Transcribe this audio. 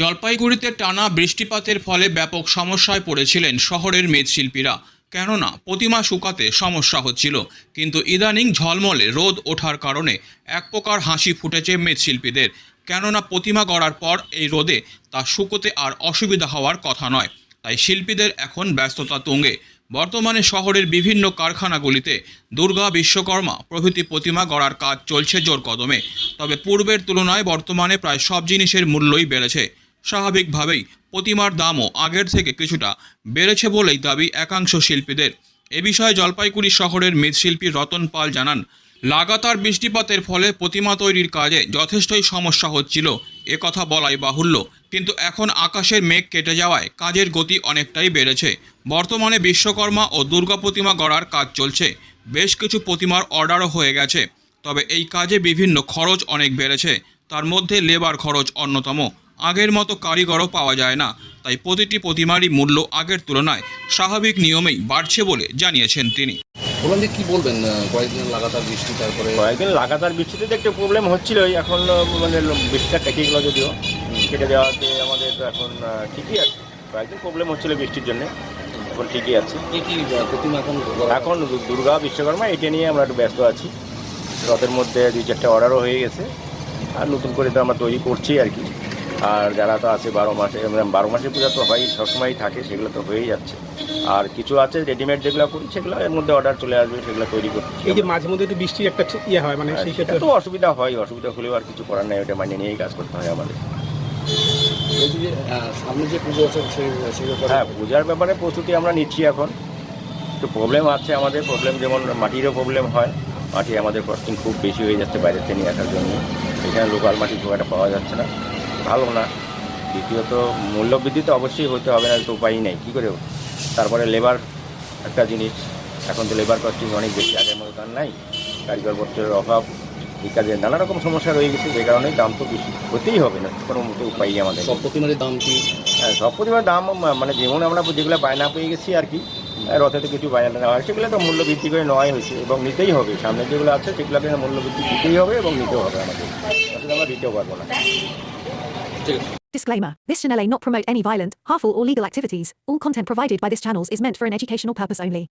জলপাইগুড়িতে টানা বৃষ্টিপাতের ফলে ব্যাপক সমস্যায় পড়েছিলেন শহরের মৃৎশিল্পীরা। কেননা প্রতিমা শুকাতে সমস্যা হচ্ছিল। কিন্তু ইদানিং ঝলমলে রোদ ওঠার কারণে এক প্রকার হাসি ফুটেছে মৃৎশিল্পীদের। কেননা, প্রতিমা গড়ার পর এই রোদে তা শুকোতে আর অসুবিধা হওয়ার কথা নয়। তাই শিল্পীদের এখন ব্যস্ততা তুঙ্গে। বর্তমানে শহরের বিভিন্ন কারখানাগুলিতে দুর্গা বিশ্বকর্মা প্রভৃতি প্রতিমা গড়ার কাজ চলছে জোর কদমে তবে পূর্বের তুলনায় বর্তমানে প্রায় সব জিনিসের মূল্যই বেড়েছে। স্বাভাবিকভাবেই প্রতিমার দামও আগের থেকে কিছুটা বেড়েছে বলেই দাবি একাংশ শিল্পীদের। এ বিষয়ে জলপাইগুড়ি শহরের মৃৎশিল্পী রতন পাল জানান, লাগাতার বৃষ্টিপাতের ফলে প্রতিমা তৈরির কাজে যথেষ্টই সমস্যা হচ্ছিল। এ কথা বলাই বাহুল্য, কিন্তু এখন আকাশের মেঘ কেটে যাওয়ায় কাজের গতি অনেকটাই বেড়েছে। বর্তমানে বিশ্বকর্মা ও দুর্গা প্রতিমা গড়ার কাজ চলছে। বেশ কিছু প্রতিমার অর্ডারও হয়ে গেছে। তবে এই কাজে বিভিন্ন খরচ অনেক বেড়েছে। তার মধ্যে লেবার খরচ অন্যতম। আগের মতো কারিগরও পাওয়া যায় না। তাই প্রতিটি প্রতিমারই মূল্য আগের তুলনায় স্বাভাবিক নিয়মেই বাড়ছে বলে জানিয়েছেন তিনি। বললাম যে কি বলবেন কয়েকদিন লাগাতার বৃষ্টি তারপরে? কয়েকদিন লাগাতার বৃষ্টিতে তো একটু প্রবলেম হচ্ছিলই। এখন মানে বৃষ্টিটা কেটে গেলো যদিও। কেটে দেওয়াতে আমাদের এখন ঠিকই আছে। কয়েকদিন প্রবলেম হচ্ছিল বৃষ্টির জন্য। এখন ঠিকই আছে। এখন দুর্গা বিশ্বকর্মা এটা নিয়ে আমরা একটু ব্যস্ত আছি। রথের মধ্যে দুই চারটে অর্ডারও হয়ে গেছে। আর নতুন করে তো আমরা তৈরি করছি আর কি। আর যারা তো আছে বারো মাসে মানে বারো মাসে পূজা তো হয় সবসময়ই থাকে সেগুলো তো হয়েই যাচ্ছে। আর কিছু আছে রেডিমেড যেগুলো করি সেগুলো এর মধ্যে অর্ডার চলে আসবে সেগুলো তৈরি করছি এই যে মাঝে মধ্যে একটু বৃষ্টির একটা ইয়ে হয় মানে সেই ক্ষেত্রে তো অসুবিধা হয় অসুবিধা হলেও আর কিছু করার নাই ওটা মানিয়ে নিয়েই কাজ করতে হয় আমাদের। সামনে যে পুজো আছে হ্যাঁ পূজার ব্যাপারে প্রস্তুতি আমরা নিচ্ছি এখন। একটু প্রবলেম আছে আমাদের প্রবলেম যেমন মাটিরও প্রবলেম হয়। মাটি আমাদের কস্টিং খুব বেশি হয়ে যাচ্ছে বাইরে থেকে নিয়ে আসার জন্য। এখানে লোকাল মাটি খুব একটা পাওয়া যাচ্ছে না। ভালো না। দ্বিতীয়ত মূল্যবৃদ্ধি তো অবশ্যই হতে হবে না তো উপায়ই নেই। কী করে তারপরে লেবার একটা জিনিস এখন তো লেবার কস্টিং অনেক বেশি আগের মতো তার নাই। কারিগর পত্রের অভাব ইত্যাদি নানা রকম সমস্যা রয়ে গেছে যে কারণে দাম তো বেশি। হতেই হবে না কোনো মতে উপায়ই আমাদের সব প্রতিমারই দাম কি? হ্যাঁ সব প্রতিমার দাম মানে যেমন আমরা যেগুলো বায়না পেয়ে গেছি আর কি আর রথে তো কিছু বায়না নেওয়া হয় সেগুলো তো মূল্য বৃদ্ধি করে নেওয়াই হয়েছে এবং নিতেই হবে সামনে যেগুলো আছে সেগুলোকে মূল্য বৃদ্ধি দিতেই হবে এবং নিতেও হবে আমাদের আসলে আমরা দিতেও পারবো না ঠিক আছে Disclaimer This channel may not promote any violent, harmful, or legal activities. All content provided by this channel is meant for an educational purpose only.